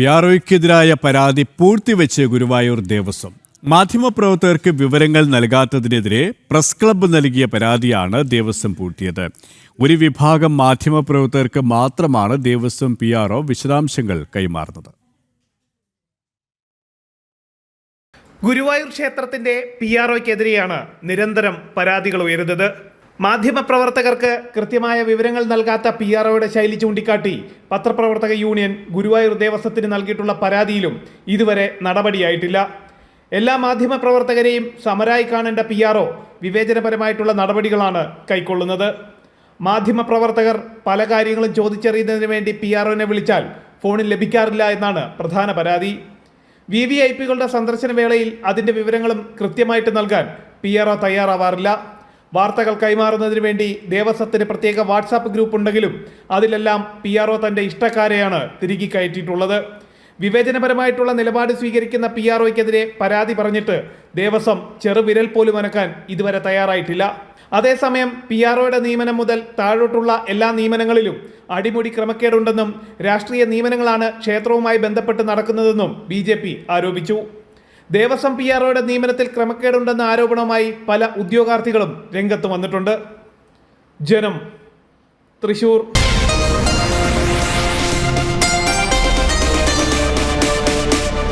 പിയാറോയ്ക്കെതിരായ പരാതി പൂഴ്ത്തിവെച്ച് ഗുരുവായൂർ ദേവസ്വം. മാധ്യമപ്രവർത്തകർക്ക് വിവരങ്ങൾ നൽകാത്തതിനെതിരെ press club നൽകിയ പരാതിയാണ് ദേവസ്വം പൂഴ്ത്തിയത് ഒരു വിഭാഗം മാധ്യമപ്രവർത്തകർക്ക് മാത്രമാണ് ദേവസ്വം പി വിശദാംശങ്ങൾ കൈമാറുന്നത്. ഗുരുവായൂർ ക്ഷേത്രത്തിന്റെ പി ആർ നിരന്തരം പരാതികൾ ഉയരുന്നത്. മാധ്യമപ്രവർത്തകർക്ക് കൃത്യമായ വിവരങ്ങൾ നൽകാത്ത പി ആർ ഒയുടെ ശൈലി ചൂണ്ടിക്കാട്ടി പത്രപ്രവർത്തക യൂണിയൻ ഗുരുവായൂർ ദേവസ്വത്തിന് നൽകിയിട്ടുള്ള പരാതിയിലും ഇതുവരെ നടപടിയായിട്ടില്ല. എല്ലാ മാധ്യമപ്രവർത്തകരെയും സമരായി കാണേണ്ട പി ആർ ഒ വിവേചനപരമായിട്ടുള്ള നടപടികളാണ് കൈക്കൊള്ളുന്നത്. മാധ്യമപ്രവർത്തകർ പല കാര്യങ്ങളും ചോദിച്ചറിയുന്നതിന് വേണ്ടി പി ആർ ഒനെ വിളിച്ചാൽ ഫോണിൽ ലഭിക്കാറില്ല എന്നാണ് പ്രധാന പരാതി. വി വി ഐ പികളുടെ സന്ദർശന വേളയിൽ അതിന്റെ വിവരങ്ങളും കൃത്യമായിട്ട് നൽകാൻ പി ആർ ഒ തയ്യാറാവാറില്ല. വാർത്തകൾ കൈമാറുന്നതിന് വേണ്ടി ദേവസ്വത്തിന് പ്രത്യേക വാട്സാപ്പ് ഗ്രൂപ്പ് ഉണ്ടെങ്കിലും അതിലെല്ലാം പി ആർ ഒ തന്റെ ഇഷ്ടക്കാരെയാണ് തിരികെ കയറ്റിയിട്ടുള്ളത്. വിവേചനപരമായിട്ടുള്ള നിലപാട് സ്വീകരിക്കുന്ന പി ആർ ഒയ്ക്കെതിരെ പരാതി പറഞ്ഞിട്ട് ദേവസ്വം ചെറുവിരൽ പോലും അനക്കാൻ ഇതുവരെ തയ്യാറായിട്ടില്ല. അതേസമയം പി ആർ ഒയുടെ നിയമനം മുതൽ താഴോട്ടുള്ള എല്ലാ നിയമനങ്ങളിലും അടിമുടി ക്രമക്കേടുണ്ടെന്നും രാഷ്ട്രീയ നിയമനങ്ങളാണ് ക്ഷേത്രവുമായി ബന്ധപ്പെട്ട് നടക്കുന്നതെന്നും ബി ആരോപിച്ചു. ദേവസ്വം പി ആർ ഒയുടെ നിയമനത്തിൽ ക്രമക്കേടുണ്ടെന്ന ആരോപണവുമായി പല ഉദ്യോഗാർത്ഥികളും രംഗത്ത് വന്നിട്ടുണ്ട്. ജനം തൃശൂർ.